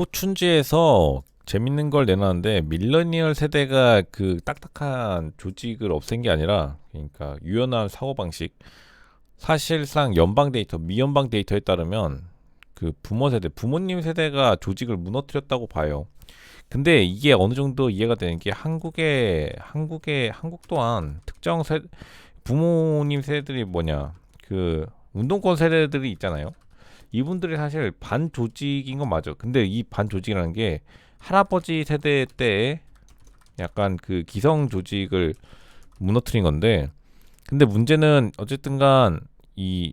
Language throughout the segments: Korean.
포춘지에서 재밌는 걸 내놨는데 밀레니얼 세대가 그 딱딱한 조직을 없앤 게 아니라 그러니까 유연한 사고 방식 사실상 연방 데이터 미연방 데이터에 따르면 그 부모 세대 부모님 세대가 조직을 무너뜨렸다고 봐요. 근데 이게 어느 정도 이해가 되는 게 한국의 한국의 한국 또한 특정 세 부모님 세대들이 뭐냐 그 운동권 세대들이 있잖아요. 이분들이 사실 반 조직인 건 맞아. 근데 이 반 조직이라는 게 할아버지 세대 때 약간 그 기성 조직을 무너뜨린 건데 근데 문제는 어쨌든간 이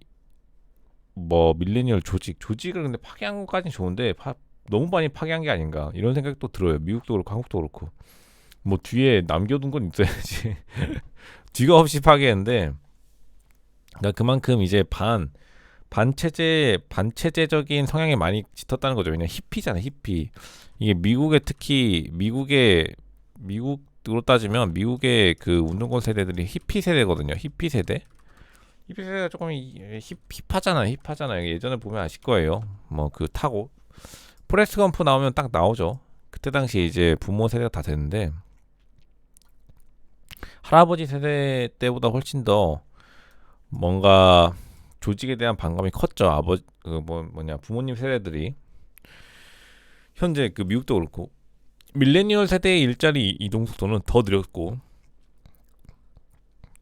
뭐 밀레니얼 조직 조직을 근데 파괴한 것까지는 좋은데 파, 너무 많이 파괴한 게 아닌가 이런 생각도 들어요. 미국도 그렇고 한국도 그렇고 뭐 뒤에 남겨둔 건 있어야지 뒤가 없이 파괴했는데 그러니까 그만큼 이제 반 반체제 반체제적인 성향이 많이 짙었다는 거죠. 왜냐 면 히피잖아 히피. 이게 미국의 특히 미국의 미국으로 따지면 미국의 그 운동권 세대들이 히피 세대거든요. 히피 세대. 히피 세대가 조금 이- 힙 힙하잖아요. 힙하잖아요. 예전에 보면 아실 거예요. 뭐 그 타고 프레스 검프 나오면 딱 나오죠. 그때 당시 이제 부모 세대가 다 됐는데 할아버지 세대 때보다 훨씬 더 뭔가 조직에 대한 반감이 컸죠. 아버지 그뭐 뭐냐 부모님 세대들이 현재 그 미국도 그렇고 밀레니얼 세대의 일자리 이동 속도는 더 느렸고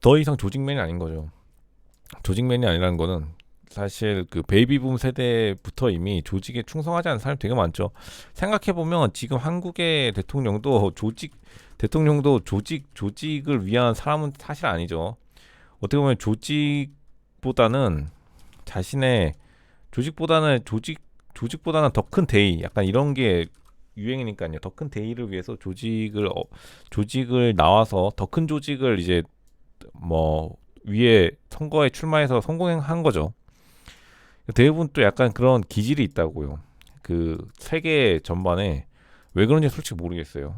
더 이상 조직맨이 아닌 거죠. 조직맨이 아니라는 거는 사실 그 베이비붐 세대부터 이미 조직에 충성하지 않는 사람이 되게 많죠. 생각해 보면 지금 한국의 대통령도 조직 대통령도 조직 조직을 위한 사람은 사실 아니죠. 어떻게 보면 조직보다는 자신의 조직보다는 조직 조직보다는 더 큰 대의 약간 이런 게 유행이니까요. 더 큰 대의를 위해서 조직을 어, 조직을 나와서 더 큰 조직을 이제 뭐 위에 선거에 출마해서 성공한 거죠. 대부분 또 약간 그런 기질이 있다고요. 그 세계 전반에 왜 그런지 솔직히 모르겠어요.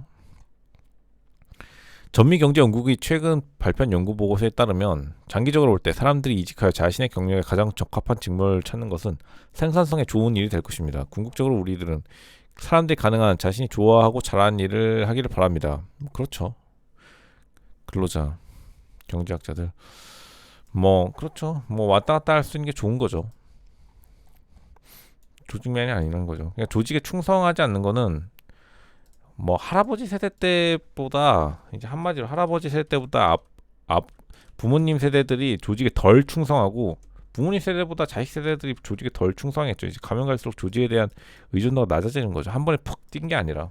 전미경제연구국이 최근 발표한 연구 보고서에 따르면 장기적으로 볼 때 사람들이 이직하여 자신의 경력에 가장 적합한 직무를 찾는 것은 생산성에 좋은 일이 될 것입니다. 궁극적으로 우리들은 사람들이 가능한 자신이 좋아하고 잘하는 일을 하기를 바랍니다. 뭐 그렇죠. 근로자, 경제학자들 뭐 그렇죠. 뭐 왔다 갔다 할 수 있는 게 좋은 거죠. 조직면이 아니라는 거죠. 그러니까 조직에 충성하지 않는 거는 뭐 할아버지 세대 때보다 이제 한마디로 할아버지 세대 때보다 앞, 앞 부모님 세대들이 조직에 덜 충성하고 부모님 세대보다 자식 세대들이 조직에 덜 충성했죠. 이제 가면 갈수록 조직에 대한 의존도가 낮아지는 거죠. 한 번에 푹 뛴 게 아니라